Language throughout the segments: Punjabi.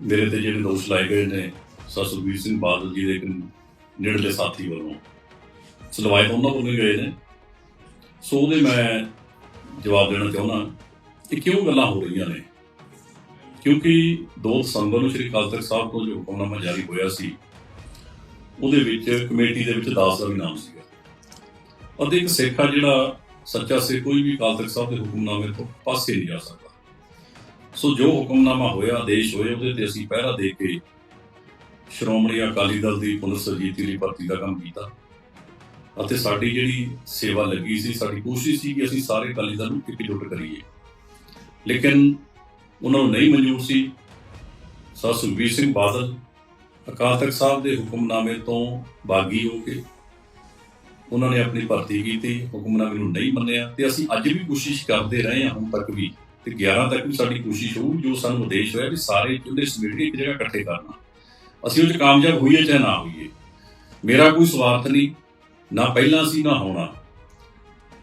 ਮੇਰੇ ਤੇ ਜਿਹੜੇ ਦੋਸ਼ ਲਾਏ ਗਏ ਨੇ, ਸਰ ਸੁਖਬੀਰ ਸਿੰਘ ਬਾਦਲ ਜੀ ਦੇ ਇੱਕ ਨੇੜਲੇ ਸਾਥੀ ਵੱਲੋਂ। ਸਲਵਾਇਤ ਉਹਨਾਂ ਵੱਲੋਂ ਹੀ ਗਏ ਨੇ ਸੋ ਉਹਦੇ ਮੈਂ ਜਵਾਬ ਦੇਣਾ ਚਾਹੁੰਦਾ ਕਿ ਕਿਉਂ ਗੱਲਾਂ ਹੋ ਰਹੀਆਂ ਨੇ? ਕਿਉਂਕਿ 2 ਦਸੰਬਰ ਨੂੰ ਸ੍ਰੀ ਅਕਾਲ ਤਖਤ ਸਾਹਿਬ ਤੋਂ ਜੋ ਹੁਕਮਨਾਮਾ ਜਾਰੀ ਹੋਇਆ ਸੀ, ਉਹਦੇ ਵਿੱਚ ਕਮੇਟੀ ਦੇ ਵਿੱਚ ਦਾਸ ਦਾ ਵੀ ਨਾਮ ਸੀਗਾ। ਅਤੇ ਇੱਕ ਸਿੱਖ ਆ ਜਿਹੜਾ ਸੱਚਾ ਸਿੱਖ, ਕੋਈ ਵੀ ਅਕਾਲ ਤਖਤ ਸਾਹਿਬ ਦੇ ਹੁਕਮਨਾਮੇ ਤੋਂ ਪਾਸੇ ਨਹੀਂ ਜਾ ਸਕਦਾ। ਸੋ ਜੋ ਹੁਕਮਨਾਮਾ ਹੋਇਆ ਆਦੇਸ਼ ਹੋਏ, ਉਹਦੇ ਤੇ ਅਸੀਂ ਪਹਿਰਾ ਦੇ ਕੇ ਸ਼੍ਰੋਮਣੀ ਅਕਾਲੀ ਦਲ ਦੀ ਪੁਨਰ ਸਰਜੀਤੀ ਲਈ ਭਰਤੀ ਦਾ ਕੰਮ ਕੀਤਾ। ਅਤੇ ਸਾਡੀ ਜਿਹੜੀ ਸੇਵਾ ਲੱਗੀ ਸੀ, ਸਾਡੀ ਕੋਸ਼ਿਸ਼ ਸੀ ਕਿ ਅਸੀਂ ਸਾਰੇ ਅਕਾਲੀ ਦਲ ਨੂੰ ਇਕਜੁੱਟ ਕਰੀਏ। ਲੇਕਿਨ ਉਹਨਾਂ ਨੂੰ ਨਹੀਂ ਮਨਜ਼ੂਰ ਸੀ। ਸਰ ਸੁਖਬੀਰ ਸਿੰਘ ਬਾਦਲ ਅਕਾਲ ਤਖਤ ਸਾਹਿਬ ਦੇ ਹੁਕਮਨਾਮੇ ਤੋਂ ਬਾਗੀ ਹੋ ਕੇ ਉਹਨਾਂ ਨੇ ਆਪਣੀ ਭਰਤੀ ਕੀਤੀ, ਹੁਕਮਨਾਮੇ ਨੂੰ ਨਹੀਂ ਮੰਨਿਆ। ਤੇ ਅਸੀਂ ਅੱਜ ਵੀ ਕੋਸ਼ਿਸ਼ ਕਰਦੇ ਰਹੇ ਹਾਂ, ਹੁਣ ਤੱਕ ਵੀ ਤੇ 11 ਤੱਕ ਵੀ ਸਾਡੀ ਕੋਸ਼ਿਸ਼ ਹੋਊ, ਜੋ ਸਾਨੂੰ ਉਦੇਸ਼ ਹੋਇਆ ਵੀ ਸਾਰੇ ਚੁੱਲ੍ਹੇ ਸਮੇਟ ਕੇ ਇੱਕ ਜਗ੍ਹਾ ਇਕੱਠੇ ਕਰਨਾ। ਅਸੀਂ ਉਹ 'ਚ ਕਾਮਯਾਬ ਹੋਈਏ ਚਾਹੇ ਨਾ ਹੋਈਏ, ਮੇਰਾ ਕੋਈ ਸਵਾਰਥ ਨਹੀਂ, ਨਾ ਪਹਿਲਾਂ ਸੀ, ਨਾ ਹੋਣਾ।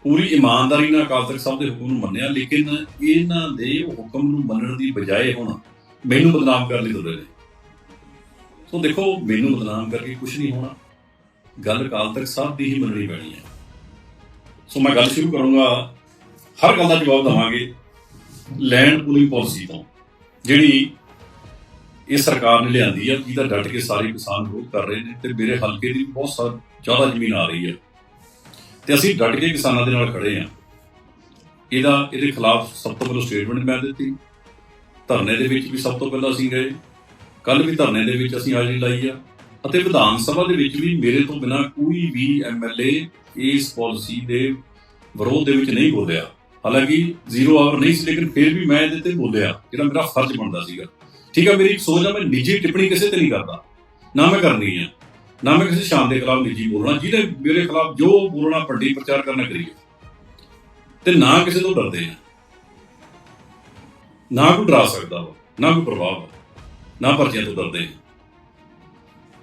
ਪੂਰੀ ਇਮਾਨਦਾਰੀ ਨਾਲ ਅਕਾਲ ਤਖਤ ਸਾਹਿਬ ਦੇ ਹੁਕਮ ਨੂੰ ਮੰਨਿਆ, ਲੇਕਿਨ ਇਹਨਾਂ ਦੇ ਹੁਕਮ ਨੂੰ ਮੰਨਣ ਦੀ ਬਜਾਏ ਹੁਣ ਮੈਨੂੰ ਬਦਨਾਮ ਕਰਨ ਲਈ ਤੁਰੇ ਨੇ। ਸੋ ਦੇਖੋ, ਮੈਨੂੰ ਬਦਨਾਮ ਕਰਕੇ ਕੁਝ ਨਹੀਂ ਹੋਣਾ। ਗੱਲ ਅਕਾਲ ਤਖਤ ਸਾਹਿਬ ਦੀ ਹੀ ਮੰਨਣੀ ਪੈਣੀ ਹੈ। ਸੋ ਮੈਂ ਗੱਲ ਸ਼ੁਰੂ ਕਰੂੰਗਾ, ਹਰ ਗੱਲ ਦਾ ਜਵਾਬ ਦਵਾਂਗੇ। ਲੈਂਡ ਪੂਲਿੰਗ ਪਾਲਿਸੀ ਤੋਂ, ਜਿਹੜੀ ਇਹ ਸਰਕਾਰ ਨੇ ਲਿਆਂਦੀ ਹੈ ਜਿਹਦਾ ਡਟ ਕੇ ਸਾਰੇ ਕਿਸਾਨ ਵਿਰੋਧ ਕਰ ਰਹੇ ਨੇ ਤੇ ਮੇਰੇ ਹਲਕੇ ਦੀ ਬਹੁਤ ਸਾਰ ਜ਼ਿਆਦਾ ਜ਼ਮੀਨ ਆ ਰਹੀ ਹੈ ਤੇ ਅਸੀਂ ਡਟ ਕੇ ਕਿਸਾਨਾਂ ਦੇ ਨਾਲ ਖੜੇ ਹਾਂ ਇਹਦਾ, ਇਹਦੇ ਖਿਲਾਫ ਸਭ ਤੋਂ ਪਹਿਲਾਂ ਸਟੇਟਮੈਂਟ ਮੈਂ ਦਿੱਤੀ। ਧਰਨੇ ਦੇ ਵਿੱਚ ਵੀ ਸਭ ਤੋਂ ਪਹਿਲਾਂ ਅਸੀਂ ਗਏ। ਕੱਲ ਵੀ ਧਰਨੇ ਦੇ ਵਿੱਚ ਅਸੀਂ ਹਾਜ਼ਰੀ ਲਾਈ ਆ। ਅਤੇ ਵਿਧਾਨ ਸਭਾ ਦੇ ਵਿੱਚ ਵੀ ਮੇਰੇ ਤੋਂ ਬਿਨਾ ਕੋਈ ਵੀ ਐਮਐਲਏ ਇਸ ਪਾਲਿਸੀ ਦੇ ਵਿਰੋਧ ਦੇ ਵਿੱਚ ਨਹੀਂ ਬੋਲਿਆ। ਹਾਲਾਂਕਿ ਜ਼ੀਰੋ ਆਵਰ ਨਹੀਂ ਸੀ ਲੇਕਿਨ ਫਿਰ ਵੀ ਮੈਂ ਇਹਦੇ ਤੇ ਬੋਲਿਆ ਜਿਹੜਾ ਮੇਰਾ ਫਰਜ਼ ਬਣਦਾ ਸੀਗਾ। ਠੀਕ ਹੈ ਮੇਰੀ ਸੋਚ ਆ ਮੈਂ ਨਿੱਜੀ ਟਿੱਪਣੀ ਕਿਸੇ ਤੇ ਨਹੀਂ ਕਰਦਾ। ਨਾ ਮੈਂ ਕਰਨੀ ਹੈ ਨਾ ਮੈਂ ਕਿਸੇ ਸ਼ਾਮ ਦੇ ਖਿਲਾਫ ਨਿੱਜੀ ਬੋਲਣਾ ਜਿਹਦੇ ਮੇਰੇ ਖਿਲਾਫ ਜੋ ਬੋਲਣਾ ਪੱਟੀ ਪ੍ਰਚਾਰ ਕਰਨਾ ਕਰੀਏ। ਤੇ ਨਾ ਕਿਸੇ ਤੋਂ ਡਰਦੇ ਆ। ਨਾ ਕੋਈ ਡਰਾ ਸਕਦਾ ਵਾ ਨਾ ਕੋਈ ਪ੍ਰਭਾਵ ਵਾ, ਨਾ ਪਰਚਿਆਂ ਤੋਂ ਡਰਦੇ ਆ।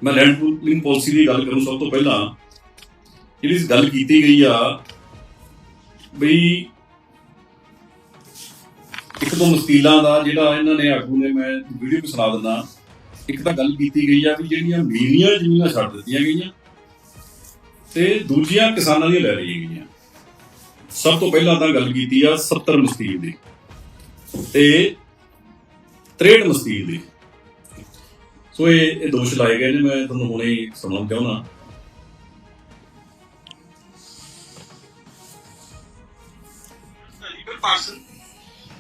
ਮੈਂ ਲੈਂਡ ਪੂਲਿੰਗ ਪਾਲਿਸੀ ਦੀ ਗੱਲ ਕਰੂੰ ਸਭ ਤੋਂ ਪਹਿਲਾਂ ਜਿਹੜੀ ਗੱਲ ਕੀਤੀ ਗਈ ਆ ਬਈ ਇੱਕ ਤੋਂ ਮਸਤੀਲਾਂ ਦਾ ਜਿਹੜਾ ਇਹਨਾਂ ਨੇ ਆਗੂ ਨੇ ਮੈਂ ਵੀਡੀਓ ਵੀ ਸੁਣਾ ਦਿੰਦਾ, ਇੱਕ ਤਾਂ ਗੱਲ ਕੀਤੀ ਗਈ ਆ ਵੀ ਜਿਹੜੀਆਂ ਮੀਲੀਆਂ ਜ਼ਮੀਨਾਂ ਛੱਡ ਦਿੱਤੀਆਂ ਗਈਆਂ ਤੇ ਦੂਜੀਆਂ ਕਿਸਾਨਾਂ ਦੀਆਂ ਲੈ ਲਈਆਂ ਗਈਆਂ। ਸਭ ਤੋਂ ਪਹਿਲਾਂ ਤਾਂ ਗੱਲ ਕੀਤੀ ਆ 70 ਮਸਤੀਲ ਦੀ ਤੇ 63 ਮਸਤੀਲ ਦੀ। ਸੋ ਇਹ ਇਹ ਦੋਸ਼ ਲਾਏ ਗਏ ਨੇ, ਮੈਂ ਤੁਹਾਨੂੰ ਹੁਣੇ ਹੀ ਸੁਣਾਉਣਾ ਚਾਹੁੰਦਾ person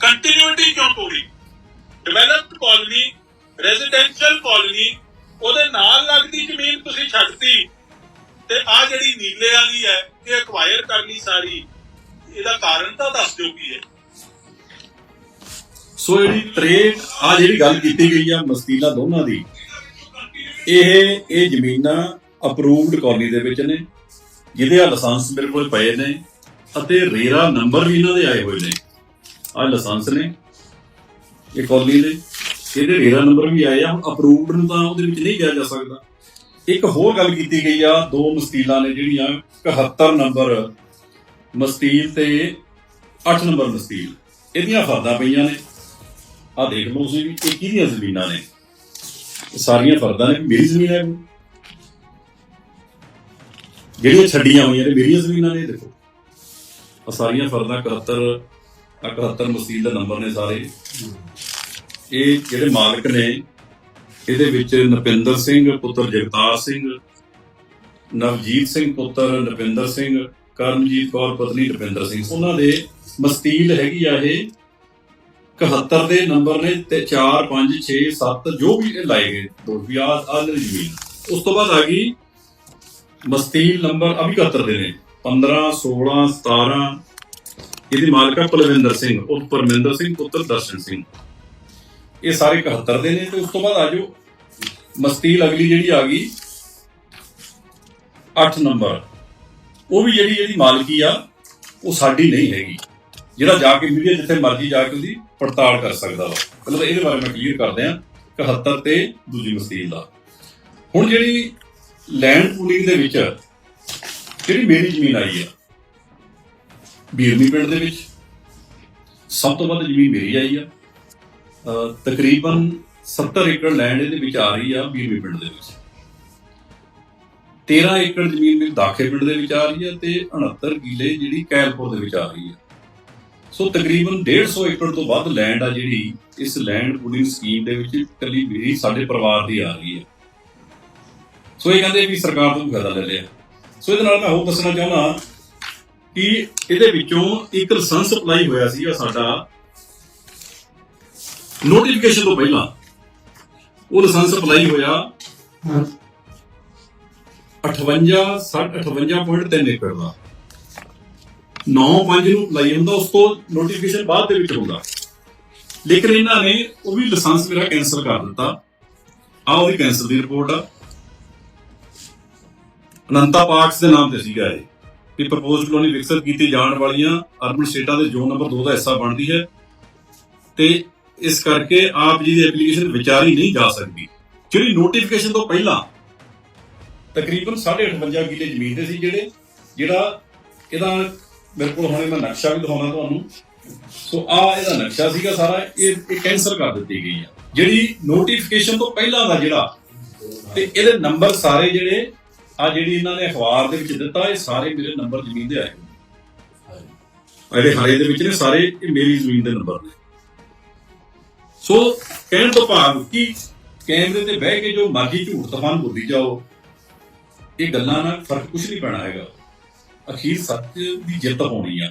ਕੰਟੀਨਿਊਟੀ ਕਿਉਂ ਤੋੜੀ ਡਿਵੈਲਪਡ ਕਾਲੋਨੀ ਰੈਜ਼ੀਡੈਂਸ਼ੀਅਲ ਕਾਲੋਨੀ ਉਹਦੇ ਨਾਲ ਲੱਗਦੀ ਜ਼ਮੀਨ ਤੁਸੀਂ ਛੱਡਤੀ। ਤੇ ਆ ਜਿਹੜੀ ਨੀਲੇ ਵਾਲੀ ਹੈ, ਇਹ ਐਕਵਾਇਰ ਕਰ ਸਾਰੀ। ਇਹਦਾ ਕਾਰਨ ਤਾਂ ਦੱਸ ਦਿਓ ਕੀ ਹੈ। ਸੋ ਜਿਹੜੀ 63 ਆ ਜਿਹੜੀ ਗੱਲ ਕੀਤੀ ਗਈ ਆ ਮਸਤੀਲਾ ਦੋਨਾਂ ਦੀ, ਇਹ ਇਹ ਜ਼ਮੀਨਾਂ ਅਪਰੂਵਡ ਕਾਲਨੀ ਦੇ ਵਿੱਚ ਨੇ, ਜਿਹਦੇ ਆ ਲਾਇਸੈਂਸ ਮੇਰੇ ਕੋਲ ਪਏ ਨੇ, ਅਤੇ ਰੇਰਾ ਨੰਬਰ ਵੀ ਇਹਨਾਂ ਦੇ ਆਏ ਹੋਏ ਨੇ। ਆ ਲਾਇਸੈਂਸ ਨੇ। ਇਹ ਕਾਲਨੀ ਨੇ ਇਹਦੇ ਰੇਰਾ ਨੰਬਰ ਵੀ ਆਏ ਆ। ਹੁਣ ਅਪਰੂਵਡ ਨੂੰ ਤਾਂ ਉਹਦੇ ਵਿੱਚ ਨਹੀਂ ਗਿਆ ਜਾ ਸਕਦਾ। ਇੱਕ ਹੋਰ ਗੱਲ ਕੀਤੀ ਗਈ ਆ। ਦੋ ਮਸਤੀਲਾਂ ਨੇ ਜਿਹੜੀਆਂ 71 ਨੰਬਰ ਮਸਤੀਲ ਤੇ 8 ਨੰਬਰ ਮਸਤੀਲ। ਇਹਦੀਆਂ ਫਰਦਾਂ ਪਈਆਂ ਨੇ। ਆ ਦੇਖ ਲਓ ਤੁਸੀਂ ਵੀ ਇਹ ਕਿਹਦੀਆਂ ਜ਼ਮੀਨਾਂ ਨੇ। ਇਹ ਸਾਰੀਆਂ ਫਰਦਾਂ ਨੇ। ਮੇਰੀ ਜ਼ਮੀਨ ਹੈ ਜਿਹੜੀਆਂ ਛੱਡੀਆਂ ਹੋਈਆਂ ਨੇ, ਮੇਰੀਆਂ ਜ਼ਮੀਨਾਂ ਨੇ, ਇਹ ਦੇਖੋ। ਆ ਸਾਰੀਆਂ ਫਰਦਾਂ 71 71 ਮਸਜਿਦ ਦਾ ਨੰਬਰ ਨੇ ਸਾਰੇ। ਇਹ ਜਿਹੜੇ ਮਾਲਕ ਨੇ, ਇਹਦੇ ਵਿੱਚ ਨਪਿੰਦਰ ਸਿੰਘ, ਪੁੱਤਰ ਜਗਤਾਰ ਸਿੰਘ, ਨਵਜੀਤ ਸਿੰਘ ਪੁੱਤਰ ਨਪਿੰਦਰ ਸਿੰਘ, ਕਰਮਜੀਤ ਕੌਰ ਪਤਨੀ ਨਪਿੰਦਰ ਸਿੰਘ। ਉਹਨਾਂ ਦੇ ਮਸਤੀਲ ਹੈਗੀ ਆ ਇਹ 71 ਦੇ ਨੰਬਰ ਨੇ ਤੇ 4 5 6 7 ਜੋ ਵੀ ਇਹ ਲਾਏ ਗਏ, ਦੋ ਵੀ ਆ ਆ ਜ਼ਮੀਨ। ਉਸ ਤੋਂ ਬਾਅਦ ਆ ਗਈ ਮਸਤੀਲ ਨੰਬਰ ਅਭੀ 71 ਦੇ ਨੇ। 15 16 17 ਇਹਦੀ ਮਾਲਕਾ ਪਲਵਿੰਦਰ ਸਿੰਘ ਉਰਫ ਪਰਮਿੰਦਰ ਸਿੰਘ ਪੁੱਤਰ ਦਰਸ਼ਨ ਸਿੰਘ। ਇਹ ਸਾਰੇ 71 ਦੇ ਨੇ ਤੇ ਉਸ ਤੋਂ ਬਾਅਦ ਆ ਜਾਓ। ਮਸਤੀਲ ਅਗਲੀ ਜਿਹੜੀ ਆ ਗਈ 8 ਨੰਬਰ। ਉਹ ਵੀ ਜਿਹੜੀ ਇਹਦੀ ਮਾਲਕੀ ਆ, ਉਹ ਸਾਡੀ ਨਹੀਂ ਹੈਗੀ। ਜਿਹੜਾ ਜਾ ਕੇ ਮੀਡੀਆ ਜਿੱਥੇ ਮਰਜ਼ੀ ਜਾ ਕੇ ਉਹਦੀ ਪੜਤਾਲ ਕਰ ਸਕਦਾ ਵਾ। ਮਤਲਬ ਇਹਦੇ ਬਾਰੇ ਮੈਂ ਕਲੀਅਰ ਕਰਦੇ ਆ 71 ਤੇ ਦੂਜੀ ਮਸਤੀਲ ਦਾ। ਹੁਣ ਜਿਹੜੀ ਲੈਂਡ ਪੂਲਿੰਗ ਦੇ ਵਿੱਚ, ਜਿਹੜੀ ਮੇਰੀ ਜ਼ਮੀਨ ਆਈ ਆ ਬੀਰਨੀ ਪਿੰਡ ਦੇ ਵਿੱਚ ਸਭ ਤੋਂ ਵੱਧ ਜ਼ਮੀਨ ਮੇਰੀ ਆਈ ਆ। ਤਕਰੀਬਨ 70 ਏਕੜ ਲੈਂਡ ਇਹਦੇ ਵਿੱਚ ਆ ਰਹੀ ਆ ਬੀਰਵੇ ਪਿੰਡ ਦੇ ਵਿੱਚ। 13 ਏਕੜ ਜ਼ਮੀਨ ਵੀ ਦਾਖੇ ਪਿੰਡ ਦੇ ਵਿੱਚ ਆ ਰਹੀ ਹੈ ਤੇ 69 ਕਿਲੇ ਜਿਹੜੀ ਕੈਲਪੁਰ ਦੇ ਵਿੱਚ ਆ ਰਹੀ ਹੈ ਸੋ ਤਕਰੀਬਨ 150 ਏਕੜ ਤੋਂ ਵੱਧ ਲੈਂਡ ਆ ਜਿਹੜੀ ਇਸ ਲੈਂਡ ਪੂਲਿੰਗ ਸਕੀਮ ਦੇ ਵਿੱਚ ਇਕੱਲੀ ਮੇਰੀ, ਸਾਡੇ ਪਰਿਵਾਰ ਦੀ ਆ ਰਹੀ ਹੈ ਸੋ ਇਹ ਕਹਿੰਦੇ ਵੀ ਸਰਕਾਰ ਤੋਂ ਵੀ ਫਾਇਦਾ ਲੈ ਲਿਆ। ਸੋ ਇਹਦੇ ਨਾਲ ਮੈਂ ਹੋਰ ਦੱਸਣਾ ਚਾਹੁੰਦਾ ਕਿ ਇਹਦੇ ਵਿੱਚੋਂ ਇੱਕ ਲਾਇਸੈਂਸ ਅਪਲਾਈ ਹੋਇਆ ਸੀਗਾ ਸਾਡਾ। ਨੋਟੀਫਿਕੇਸ਼ਨ ਤੋਂ ਪਹਿਲਾਂ ਉਹ ਲਾਇਸੈਂਸ ਅਪਲਾਈ ਹੋਇਆ 58 58.3 ਏਕੜ ਦਾ। 9-5 ਨੂੰ ਅਪਲਾਈ ਹੁੰਦਾ ਉਸ ਤੋਂ ਨੋਟੀਫਿਕੇਸ਼ਨ ਬਾਅਦ ਦੇ ਵਿੱਚ ਹੁੰਦਾ। ਲੇਕਿਨ ਇਹਨਾਂ ਨੇ ਉਹ ਵੀ ਲਾਇਸੈਂਸ ਮੇਰਾ ਕੈਨਸਲ ਕਰ ਦਿੱਤਾ। ਆ ਉਹਦੀ ਕੈਂਸਲ ਦੀ ਰਿਪੋਰਟ ਆ। ਅਨੰਤਾ ਪਾਰਕਸ ਦੇ ਨਾਮ ਤੇ ਸੀਗਾ ਇਹ। ਵੀ ਪ੍ਰਪੋਜ਼ਡ ਕਲੋਨੀ ਵਿਕਸਿਤ ਕੀਤੀ ਜਾਣ ਵਾਲੀਆਂ ਅਰਬਨ ਸਟੇਟਾਂ ਦੇ ਜ਼ੋਨ ਨੰਬਰ 2 ਦਾ ਹਿੱਸਾ ਬਣਦੀ ਹੈ। ਤੇ ਇਸ ਕਰਕੇ ਆਪ ਜੀ ਦੀ ਐਪਲੀਕੇਸ਼ਨ ਵਿਚਾਰੀ ਨਹੀਂ ਜਾ ਸਕਦੀ। ਜਿਹੜੀ ਨੋਟੀਫਿਕੇਸ਼ਨ ਤੋਂ ਪਹਿਲਾਂ ਤਕਰੀਬਨ 58 ਕਿੱਲੇ ਜ਼ਮੀਨ ਦੇ ਸੀ ਜਿਹੜੇ, ਜਿਹੜਾ ਇਹਦਾ ਮੇਰੇ ਕੋਲ ਹੁਣੇ ਮੈਂ ਨਕਸ਼ਾ ਵੀ ਦਿਖਾਉਣਾ ਤੁਹਾਨੂੰ। ਸੋ ਆ ਇਹਦਾ ਨਕਸ਼ਾ ਸੀਗਾ ਸਾਰਾ, ਇਹ ਇਹ ਕੈਂਸਲ ਕਰ ਦਿੱਤੀ ਗਈ ਆ। ਜਿਹੜੀ ਨੋਟੀਫਿਕੇਸ਼ਨ ਤੋਂ ਪਹਿਲਾਂ ਦਾ ਜਿਹੜਾ, ਤੇ ਇਹਦੇ ਨੰਬਰ ਸਾਰੇ ਜਿਹੜੇ ਆ ਜਿਹੜੀ ਇਹਨਾਂ ਨੇ ਅਖਬਾਰ ਦੇ ਵਿੱਚ ਦਿੱਤਾ, ਇਹ ਸਾਰੇ ਮੇਰੇ ਨੰਬਰ ਜ਼ਮੀਨ ਦੇ ਆਏ ਹੋਏ। ਇਹਦੇ ਹਰੇ ਦੇ ਵਿੱਚ ਨੇ ਸਾਰੇ, ਇਹ ਮੇਰੀ ਜ਼ਮੀਨ ਦੇ ਨੰਬਰ ਨੇ। ਸੋ ਕਹਿਣ ਤੋਂ ਭਾਵ ਕਿ ਕੈਮਰੇ ਤੇ ਬਹਿ ਕੇ ਜੋ ਮਰਜ਼ੀ ਝੂਠ ਤਫਾਨ ਬੋਲੀ ਜਾਓ, ਇਹ ਗੱਲਾਂ ਨਾਲ ਫ਼ਰਕ ਕੁਝ ਨਹੀਂ ਪੈਣਾ ਹੈਗਾ। ਅਖੀਰ ਸੱਚ ਦੀ ਜਿੱਤ ਹੋਣੀ ਆ।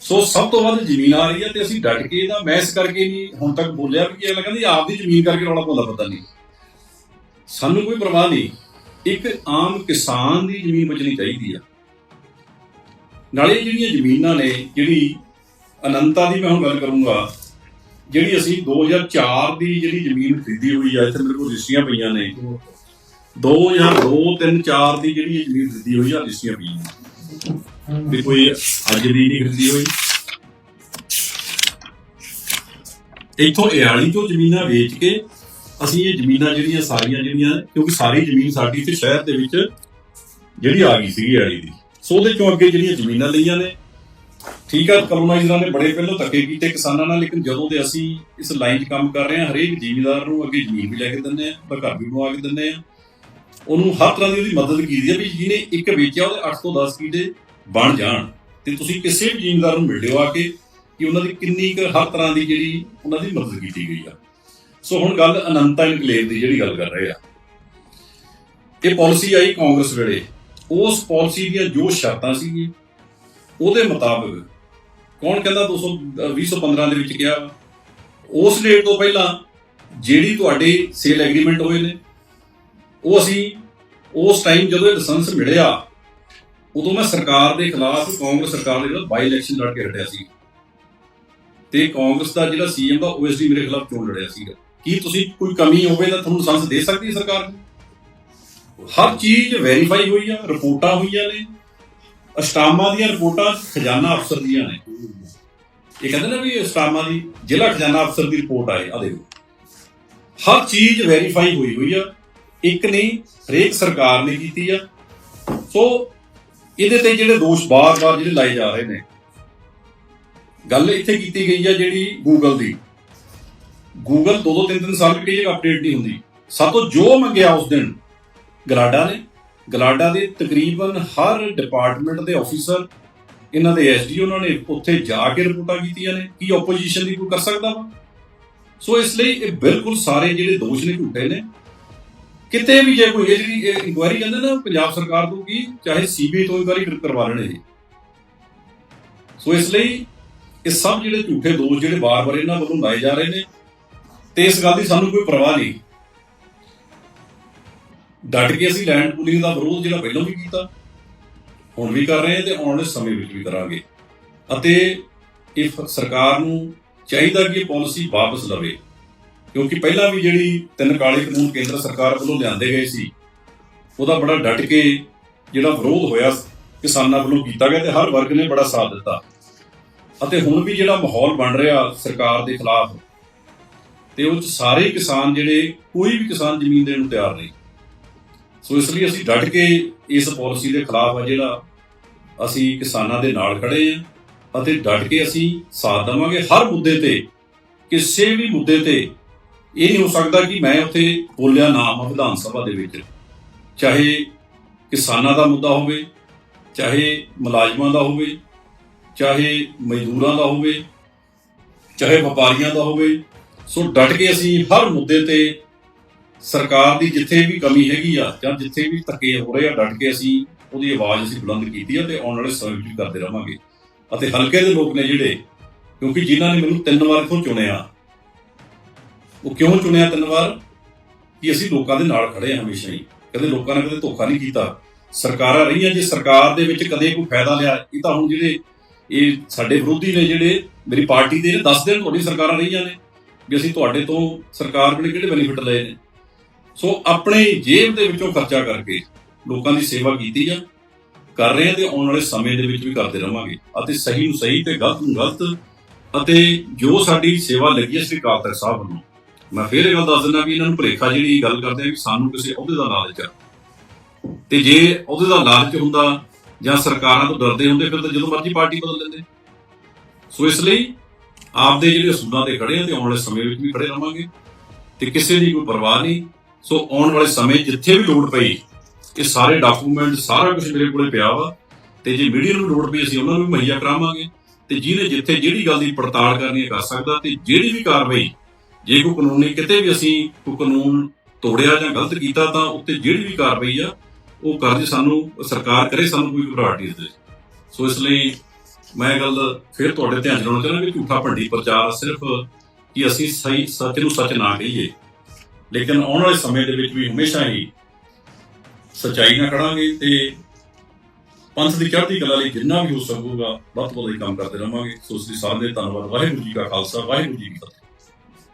ਸੋ ਸਭ ਤੋਂ ਵੱਧ ਜ਼ਮੀਨ ਆ ਰਹੀ ਹੈ ਤੇ ਅਸੀਂ ਡਟ ਕੇ ਇਹਦਾ ਮੈਸ ਕਰਕੇ ਨਹੀਂ ਹੁਣ ਤੱਕ ਬੋਲਿਆ ਵੀ ਇਹ ਕਹਿੰਦੀ ਆਪਦੀ ਜ਼ਮੀਨ ਕਰਕੇ ਰੌਲਾ ਪਾਉਂਦਾ ਪਤਾ ਨਹੀਂ। ਸਾਨੂੰ ਕੋਈ ਪਰਵਾਹ ਨਹੀਂ। ਇੱਕ ਆਮ ਕਿਸਾਨ ਦੀ ਜ਼ਮੀਨ ਬਚਣੀ ਚਾਹੀਦੀ ਆ। ਨਾਲੇ ਜਿਹੜੀਆਂ ਜ਼ਮੀਨਾਂ ਨੇ, ਜਿਹੜੀ ਅਨੰਤਾ ਦੀ ਮੈਂ ਹੁਣ ਗੱਲ ਕਰੂੰਗਾ, ਜਿਹੜੀ ਅਸੀਂ 2004 ਦੀ ਜਿਹੜੀ ਜ਼ਮੀਨ ਖਰੀਦੀ ਹੋਈ ਆ, ਇੱਥੇ ਮੇਰੇ ਕੋਲ ਰਜਿਸਟਰੀਆਂ ਪਈਆਂ ਨੇ। 2002 3 4 ਦੀ ਜਿਹੜੀ ਜ਼ਮੀਨ ਖਰੀਦੀ ਹੋਈ ਆ, ਰਜਿਸਟਰੀਆਂ ਪਈਆਂ ਵੀ ਕੋਈ ਅੱਜ ਦੀ ਨਹੀਂ ਖਰੀਦੀ ਹੋਈ। ਇੱਥੋਂ ਇਆਲੀ ਚੋਂ ਜ਼ਮੀਨਾਂ ਵੇਚ ਕੇ ਅਸੀਂ ਇਹ ਜ਼ਮੀਨਾਂ ਜਿਹੜੀਆਂ ਸਾਰੀਆਂ ਜਿਹੜੀਆਂ, ਕਿਉਂਕਿ ਸਾਰੀ ਜ਼ਮੀਨ ਸਾਡੀ ਤੇ ਸ਼ਹਿਰ ਦੇ ਵਿੱਚ ਜਿਹੜੀ ਆ ਗਈ ਸੀਗੀ ਇਆਲੀ ਦੀ। ਸੋ ਉਹਦੇ ਚੋਂ ਅੱਗੇ ਜਿਹੜੀਆਂ ਜ਼ਮੀਨਾਂ ਲਈਆਂ ਨੇ, ਠੀਕ ਆ ਕਲੋਨਾਈਜ਼ਰਾਂ ਨੇ ਬੜੇ ਪਹਿਲਾਂ ਧੱਕੇ ਕੀਤੇ ਕਿਸਾਨਾਂ ਨਾਲ, ਲੇਕਿਨ ਜਦੋਂ ਦੇ ਅਸੀਂ ਇਸ ਲਾਈਨ 'ਚ ਕੰਮ ਕਰ ਰਹੇ ਹਾਂ, ਹਰੇਕ ਜ਼ਿਮੀਂਦਾਰ ਨੂੰ ਅੱਗੇ ਜ਼ਮੀਨ ਵੀ ਲੈ ਕੇ ਦਿੰਦੇ ਆ ਪਰ ਘਰ ਵੀ ਬਣਵਾ ਕੇ ਦਿੰਦੇ ਆ ਉਹਨੂੰ ਹਰ ਤਰ੍ਹਾਂ ਦੀ ਉਹਦੀ ਮਦਦ ਕੀਤੀ ਹੈ ਵੀ ਜਿਹਨੇ ਇੱਕ ਵੇਚਿਆ, ਉਹਦੇ 8 ਤੋਂ 10 ਕਿੱਲੇ ਬਣ ਜਾਣ। ਤੇ ਤੁਸੀਂ ਕਿਸੇ ਵੀ ਜ਼ਿਮੀਂਦਾਰ ਨੂੰ ਮਿਲਿਓ ਆ ਕੇ ਕਿ ਉਹਨਾਂ ਦੀ ਕਿੰਨੀ ਕੁ ਹਰ ਤਰ੍ਹਾਂ ਦੀ ਜਿਹੜੀ ਉਹਨਾਂ ਦੀ ਮਦਦ ਕੀਤੀ ਗਈ ਆ। ਸੋ ਹੁਣ ਗੱਲ ਅਨੰਤਾ ਇਨਕਲੇਵ ਦੀ ਜਿਹੜੀ ਗੱਲ ਕਰ ਰਹੇ ਆ। ਇਹ ਪਾਲਿਸੀ ਆਈ ਕਾਂਗਰਸ ਵੇਲੇ। ਉਸ ਪਾਲਿਸੀ ਦੀਆਂ ਜੋ ਸ਼ਰਤਾਂ ਸੀਗੀਆਂ, ਉਹਦੇ ਮੁਤਾਬਕ ਕੌਣ ਕਹਿੰਦਾ 200 ਅਹ 2015 ਦੇ ਵਿੱਚ ਕਿਹਾ ਉਸ ਡੇਟ ਤੋਂ ਪਹਿਲਾਂ ਜਿਹੜੀ ਤੁਹਾਡੇ ਸੇਲ ਐਗਰੀਮੈਂਟ ਹੋਏ ਨੇ, ਉਹ ਅਸੀਂ ਉਸ ਟਾਈਮ ਜਦੋਂ ਇਹ ਲਾਇਸੈਂਸ ਮਿਲਿਆ, ਉਦੋਂ ਮੈਂ ਸਰਕਾਰ ਦੇ ਖਿਲਾਫ, ਕਾਂਗਰਸ ਸਰਕਾਰ ਦੇ ਖਿਲਾਫ ਬਾਈ ਇਲੈਕਸ਼ਨ ਲੜ ਕੇ ਹਟਿਆ ਸੀ ਤੇ ਕਾਂਗਰਸ ਦਾ ਜਿਹੜਾ ਸੀਐਮ ਦਾ ਓਐਸਡੀ ਮੇਰੇ ਖਿਲਾਫ ਚੋਣ ਲੜਿਆ ਸੀਗਾ। ਕੀ ਤੁਸੀਂ ਕੋਈ ਕਮੀ ਹੋਵੇ ਤਾਂ ਤੁਹਾਨੂੰ ਲਾਇਸੈਂਸ ਦੇ ਸਕਦੀ ਹੈ ਸਰਕਾਰ ਹਰ ਚੀਜ਼ ਵੈਰੀਫਾਈ ਹੋਈ ਆ, ਰਿਪੋਰਟਾਂ ਹੋਈਆਂ ਨੇ। ਅਸਟਾਮਾ ਦੀਆਂ ਰਿਪੋਰਟਾਂ ਖਜ਼ਾਨਾ ਅਫਸਰ ਦੀਆਂ ਨੇ। ਇਹ ਕਹਿੰਦੇ ਨਾ ਵੀ ਅਸਟਾਮਾ ਦੀ ਜ਼ਿਲ੍ਹਾ ਖਜ਼ਾਨਾ ਅਫਸਰ ਦੀ ਰਿਪੋਰਟ ਆਏ ਆ ਦੇਖੋ। ਹਰ ਚੀਜ਼ ਵੈਰੀਫਾਈ ਹੋਈ ਹੋਈ ਆ, ਇੱਕ ਨਹੀਂ, ਹਰੇਕ ਸਰਕਾਰ ਨੇ ਕੀਤੀ ਆ। ਸੋ, ਇਹਦੇ ਤੇ ਜਿਹੜੇ ਦੋਸ਼ ਬਾਰ-ਬਾਰ ਜਿਹੜੇ ਲਾਏ ਜਾ ਰਹੇ ਨੇ, ਗੱਲ ਇੱਥੇ ਕੀਤੀ ਗਈ ਆ ਜਿਹੜੀ ਗੂਗਲ ਦੀ। ਗੂਗਲ ਦੋ ਦੋ ਤਿੰਨ ਤਿੰਨ ਸਾਲ ਕਈ ਜਗ੍ਹਾ ਅਪਡੇਟ ਨਹੀਂ ਹੁੰਦੀ। ਸਾਤੋਂ ਜੋ ਮੰਗਿਆ ਉਸ ਦਿਨ ਗਲਾਡਾ ਨੇ। ਗਲਾਡਾ ਦੇ ਤਕਰੀਬਨ ਹਰ ਡਿਪਾਰਟਮੈਂਟ ਦੇ ਆਫੀਸਰ ਇਹਨਾਂ ਦੇ ਐਸਡੀ ਉਹਨਾਂ ਨੇ ਉੱਥੇ ਜਾ ਕੇ ਰਿਪੋਰਟਾਂ ਕੀਤੀਆਂ ਨੇ। ਕੀ ਆਪੋਜੀਸ਼ਨ ਦੀ ਕੋਈ ਕਰ ਸਕਦਾ ਵਾ? ਸੋ ਇਸ ਲਈ ਇਹ ਬਿਲਕੁਲ ਸਾਰੇ ਜਿਹੜੇ ਦੋਸ਼ ਨੇ, ਝੂਠੇ ਨੇ। ਕਿਤੇ ਵੀ ਜੇ ਕੋਈ ਇਹ ਜਿਹੜੀ ਇਨਕੁਆਇਰੀ ਕਹਿੰਦੇ ਨਾ ਪੰਜਾਬ ਸਰਕਾਰ ਤੋਂ ਕੀ ਚਾਹੇ ਸੀਬੀਆਈ ਤੋਂ ਇਨਕੁਆਇਰੀ ਕਰਵਾ ਲੈਣੇ ਇਹ। ਸੋ ਇਸ ਲਈ ਇਹ ਸਭ ਜਿਹੜੇ ਝੂਠੇ ਦੋਸ਼ ਜਿਹੜੇ ਵਾਰ-ਵਾਰ ਇਹਨਾਂ ਵੱਲੋਂ ਲਾਏ ਜਾ ਰਹੇ ਨੇ ਤੇ ਇਸ ਗੱਲ ਦੀ ਸਾਨੂੰ ਕੋਈ ਪਰਵਾਹ ਨਹੀਂ। ਡਟ ਕੇ ਅਸੀਂ ਲੈਂਡ ਪੂਲਿੰਗ ਦਾ ਵਿਰੋਧ ਜਿਹੜਾ ਪਹਿਲਾਂ ਵੀ ਕੀਤਾ, ਹੁਣ ਵੀ ਕਰ ਰਹੇ ਹਾਂ ਤੇ ਆਉਣ ਵਾਲੇ ਸਮੇਂ ਵਿੱਚ ਵੀ ਕਰਾਂਗੇ। ਅਤੇ ਇਹ ਸਰਕਾਰ ਨੂੰ ਚਾਹੀਦਾ ਕਿ ਇਹ ਪਾਲਿਸੀ ਵਾਪਸ ਲਵੇ, ਕਿਉਂਕਿ ਪਹਿਲਾਂ ਵੀ ਜਿਹੜੀ ਤਿੰਨ ਕਾਲੇ ਕਾਨੂੰਨ ਕੇਂਦਰ ਸਰਕਾਰ ਵੱਲੋਂ ਲਿਆਂਦੇ ਗਏ ਸੀ, ਉਹਦਾ ਬੜਾ ਡਟ ਕੇ ਜਿਹੜਾ ਵਿਰੋਧ ਹੋਇਆ ਕਿਸਾਨਾਂ ਵੱਲੋਂ ਕੀਤਾ ਗਿਆ ਤੇ ਹਰ ਵਰਗ ਨੇ ਬੜਾ ਸਾਥ ਦਿੱਤਾ। ਅਤੇ ਹੁਣ ਵੀ ਜਿਹੜਾ ਮਾਹੌਲ ਬਣ ਰਿਹਾ ਸਰਕਾਰ ਦੇ ਖਿਲਾਫ ਤੇ ਉਹ 'ਚ ਸਾਰੇ ਕਿਸਾਨ ਜਿਹੜੇ, ਕੋਈ ਵੀ ਕਿਸਾਨ ਜ਼ਮੀਨ ਦੇਣ ਨੂੰ ਤਿਆਰ ਨਹੀਂ। ਸੋ ਇਸ ਲਈ ਅਸੀਂ ਡਟ ਕੇ ਇਸ ਪਾਲਿਸੀ ਦੇ ਖਿਲਾਫ ਆ ਜਿਹੜਾ ਅਸੀਂ ਕਿਸਾਨਾਂ ਦੇ ਨਾਲ ਖੜੇ ਹਾਂ ਅਤੇ ਡਟ ਕੇ ਅਸੀਂ ਸਾਥ ਦੇਵਾਂਗੇ ਹਰ ਮੁੱਦੇ ਤੇ, ਕਿਸੇ ਵੀ ਮੁੱਦੇ ਤੇ। ਇਹ ਨਹੀਂ ਹੋ ਸਕਦਾ ਕਿ ਮੈਂ ਉੱਥੇ ਬੋਲਿਆ ਨਾ ਹਾਂ ਵਿਧਾਨ ਸਭਾ ਦੇ ਵਿੱਚ। ਚਾਹੇ ਕਿਸਾਨਾਂ ਦਾ ਮੁੱਦਾ ਹੋਵੇ, ਚਾਹੇ ਮੁਲਾਜ਼ਮਾਂ ਦਾ ਹੋਵੇ, ਚਾਹੇ ਮਜ਼ਦੂਰਾਂ ਦਾ ਹੋਵੇ, ਚਾਹੇ ਵਪਾਰੀਆਂ ਦਾ ਹੋਵੇ ਸੋ ਡਟ ਕੇ ਅਸੀਂ ਹਰ ਮੁੱਦੇ ਤੇ ਸਰਕਾਰ ਦੀ ਜਿੱਥੇ ਵੀ ਕਮੀ ਹੈਗੀ ਆ ਜਾਂ ਜਿੱਥੇ ਵੀ ਧੱਕੇ ਹੋ ਰਹੇ ਆ, ਡਟ ਕੇ ਅਸੀਂ ਉਹਦੀ ਆਵਾਜ਼ ਅਸੀਂ ਬੁਲੰਦ ਕੀਤੀ ਆ ਤੇ ਆਉਣ ਵਾਲੇ ਸਮੇਂ ਵਿੱਚ ਵੀ ਕਰਦੇ ਰਵਾਂਗੇ। ਅਤੇ ਹਲਕੇ ਦੇ ਲੋਕ ਨੇ ਜਿਹੜੇ, ਕਿਉਂਕਿ ਜਿਨ੍ਹਾਂ ਨੇ ਮੈਨੂੰ ਤਿੰਨ ਵਾਰ ਤੋਂ ਚੁਣਿਆ, ਉਹ ਕਿਉਂ ਚੁਣਿਆ ਤਿੰਨ ਵਾਰ? ਕਿ ਅਸੀਂ ਲੋਕਾਂ ਦੇ ਨਾਲ ਖੜੇ ਹਾਂ ਹਮੇਸ਼ਾ ਹੀ। ਕਦੇ ਲੋਕਾਂ ਨੇ ਕਦੇ ਧੋਖਾ ਨਹੀਂ ਕੀਤਾ। ਸਰਕਾਰਾਂ ਰਹੀਆਂ, ਜੇ ਸਰਕਾਰ ਦੇ ਵਿੱਚ ਕਦੇ ਕੋਈ ਫਾਇਦਾ ਲਿਆ, ਇਹ ਤਾਂ ਹੁਣ ਜਿਹੜੇ ਇਹ ਸਾਡੇ ਵਿਰੋਧੀ ਨੇ ਜਿਹੜੇ, ਮੇਰੀ ਪਾਰਟੀ ਦੇ ਨੇ 10 ਦਿਨ ਤੁਹਾਡੀ ਸਰਕਾਰਾਂ ਰਹੀਆਂ ਨੇ ਵੀ ਅਸੀਂ ਤੁਹਾਡੇ ਤੋਂ ਸਰਕਾਰ ਵੇਲੇ ਕਿਹੜੇ ਬੈਨੀਫਿਟ ਲਏ ਨੇ? ਸੋ ਆਪਣੇ ਜੇਬ ਦੇ ਵਿੱਚੋਂ ਖਰਚਾ ਕਰਕੇ ਲੋਕਾਂ ਦੀ ਸੇਵਾ ਕੀਤੀ ਆ ਕਰ ਰਹੇ ਹਾਂ ਤੇ ਆਉਣ ਵਾਲੇ ਸਮੇਂ ਦੇ ਵਿੱਚ ਵੀ ਕਰਦੇ ਰਵਾਂਗੇ। ਅਤੇ ਸਹੀ ਨੂੰ ਸਹੀ ਤੇ ਗਲਤ ਨੂੰ ਗਲਤ ਅਤੇ ਜੋ ਸਾਡੀ ਸੇਵਾ ਲੱਗੀ ਹੈ, ਸ੍ਰੀ ਅਕਾਲ ਤਖਤ ਸਾਹਿਬ ਵੱਲੋਂ। ਮੈਂ ਫੇਰ ਇਹ ਗੱਲ ਦੱਸ ਦਿੰਦਾ ਵੀ ਇਹਨਾਂ ਨੂੰ ਭੁਲੇਖਾ ਜਿਹੜੀ ਗੱਲ ਕਰਦੇ ਆ ਵੀ ਸਾਨੂੰ ਕਿਸੇ ਅਹੁਦੇ ਦਾ ਲਾਲਚ ਆ। ਤੇ ਜੇ ਅਹੁਦੇ ਦਾ ਲਾਲਚ ਹੁੰਦਾ ਜਾਂ ਸਰਕਾਰਾਂ ਤੋਂ ਡਰਦੇ ਹੁੰਦੇ, ਫਿਰ ਤਾਂ ਜਦੋਂ ਮਰਜ਼ੀ ਪਾਰਟੀ ਬਦਲ ਲੈਂਦੇ। ਸੋ ਇਸ ਲਈ ਆਪਦੇ ਜਿਹੜੇ ਅਸੂਲਾਂ ਤੇ ਖੜੇ ਆ ਤੇ ਆਉਣ ਵਾਲੇ ਸਮੇਂ ਵਿੱਚ ਵੀ ਖੜੇ ਰਵਾਂਗੇ। ਤੇ ਕਿਸੇ ਦੀ ਕੋਈ ਪਰਵਾਹ ਨਹੀਂ। ਸੋ ਆਉਣ ਵਾਲੇ ਸਮੇਂ ਜਿੱਥੇ ਵੀ ਲੋੜ ਪਈ, ਇਹ ਸਾਰੇ ਡਾਕੂਮੈਂਟ, ਸਾਰਾ ਕੁਝ ਮੇਰੇ ਕੋਲੇ ਪਿਆ ਵਾ। ਤੇ ਜੇ ਮੀਡੀਆ ਨੂੰ ਲੋੜ ਪਈ, ਅਸੀਂ ਉਹਨਾਂ ਨੂੰ ਵੀ ਮੁਹੱਈਆ ਕਰਾਵਾਂਗੇ। ਤੇ ਜਿਹਨੇ ਜਿੱਥੇ ਜਿਹੜੀ ਗੱਲ ਦੀ ਪੜਤਾਲ ਕਰਨੀ ਹੈ ਕਰ ਸਕਦਾ ਤੇ ਜਿਹੜੀ ਵੀ ਕਾਰਵਾਈ, ਜੇ ਕੋਈ ਕਾਨੂੰਨੀ, ਕਿਤੇ ਵੀ ਅਸੀਂ ਕੋਈ ਕਾਨੂੰਨ ਤੋੜਿਆ ਜਾਂ ਗਲਤ ਕੀਤਾ ਤਾਂ ਉੱਤੇ ਜਿਹੜੀ ਵੀ ਕਾਰਵਾਈ ਆ, ਉਹ ਕਰਦੇ ਸਾਨੂੰ, ਸਰਕਾਰ ਕਰੇ, ਸਾਨੂੰ ਕੋਈ ਘਬਰਾਹਟ ਨਹੀਂ ਦੇ ਸੋ ਇਸ ਲਈ ਮੈਂ ਇਹ ਗੱਲ ਫਿਰ ਤੁਹਾਡੇ ਧਿਆਨ 'ਚ ਲਾਉਣਾ ਚਾਹੁੰਦਾ ਕਿ ਝੂਠਾ ਭੰਡੀ ਪ੍ਰਚਾਰ ਸਿਰਫ ਕਿ ਅਸੀਂ ਸਹੀ ਸੱਚ ਨੂੰ ਸੱਚ ਨਾ ਕਹੀਏ। ਲੇਕਿਨ ਆਉਣ ਵਾਲੇ ਸਮੇਂ ਦੇ ਵਿੱਚ ਵੀ ਹਮੇਸ਼ਾ ਹੀ ਸਚਾਈ ਨਾਲ ਖੜਾਂਗੇ ਤੇ ਪੰਥ ਦੀ ਚੜ੍ਹਦੀ ਕਲਾ ਲਈ ਜਿੰਨਾ ਵੀ ਹੋ ਸਕੂਗਾ, ਵੱਧ ਤੋਂ ਵੱਧ ਕੰਮ ਕਰਦੇ ਰਹਾਂਗੇ। ਸੋ ਇਸ ਲਈ ਸਾਰਿਆਂ ਦਾ ਧੰਨਵਾਦ। ਵਾਹਿਗੁਰੂ ਜੀ ਕਾ ਖਾਲਸਾ, ਵਾਹਿਗੁਰੂ ਜੀ ਕੀ ਫਤਿਹ।